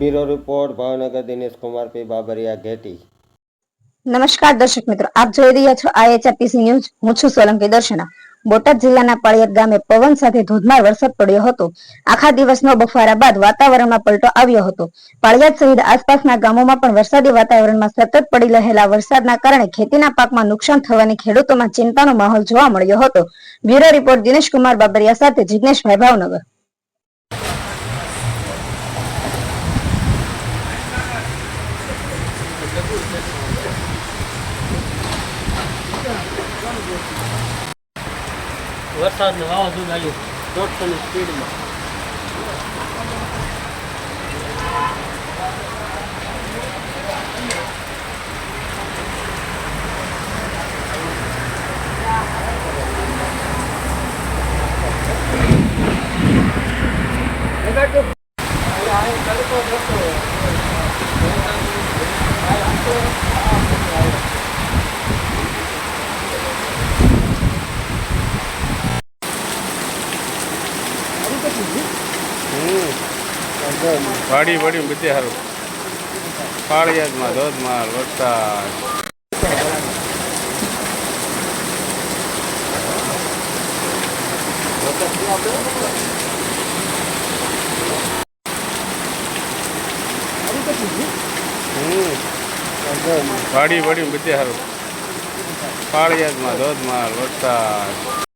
Bureau report, Bhavnagar Dinesh Kumar, P. Babariya, Gheti. નમસ્કાર દર્શક મિત્રો, આપ જોઈ રહ્યા છો આઈએચઆરપીસી ન્યૂઝ. હું છું સોલંકી દર્શના. બોટાદ જિલ્લાના પાળિયાદ ગામે પવન સાથે ધોધમાર વરસાદ પડ્યો હતો. આખા દિવસનો બફારા બાદ વાતાવરણમાં પલટો આવ્યો હતો. પાળિયાદ સહિત આસપાસના ગામોમાં પણ વરસાદી વાતાવરણમાં સતત પડી રહેલા વરસાદના કારણે ખેતીના પાકમાં નુકસાન થવાની ખેડૂતોમાં ચિંતાનો માહોલ જોવા મળ્યો હતો. બ્યુરો રિપોર્ટ દિનેશ કુમાર બાબરિયા સાથે જિજ્ઞેશભાઈ ભાવનગર. વરસાદ ને વાવાઝોડું આવ્યું. દોઢસોની સ્પીડમાં. વાડી વાડી બધે સારું પાળિયાદમાં ધોધમાર વરસાદ. વાડી વાડી બધે સારું પાળિયાદમાં ધોધમાર વરસાદ.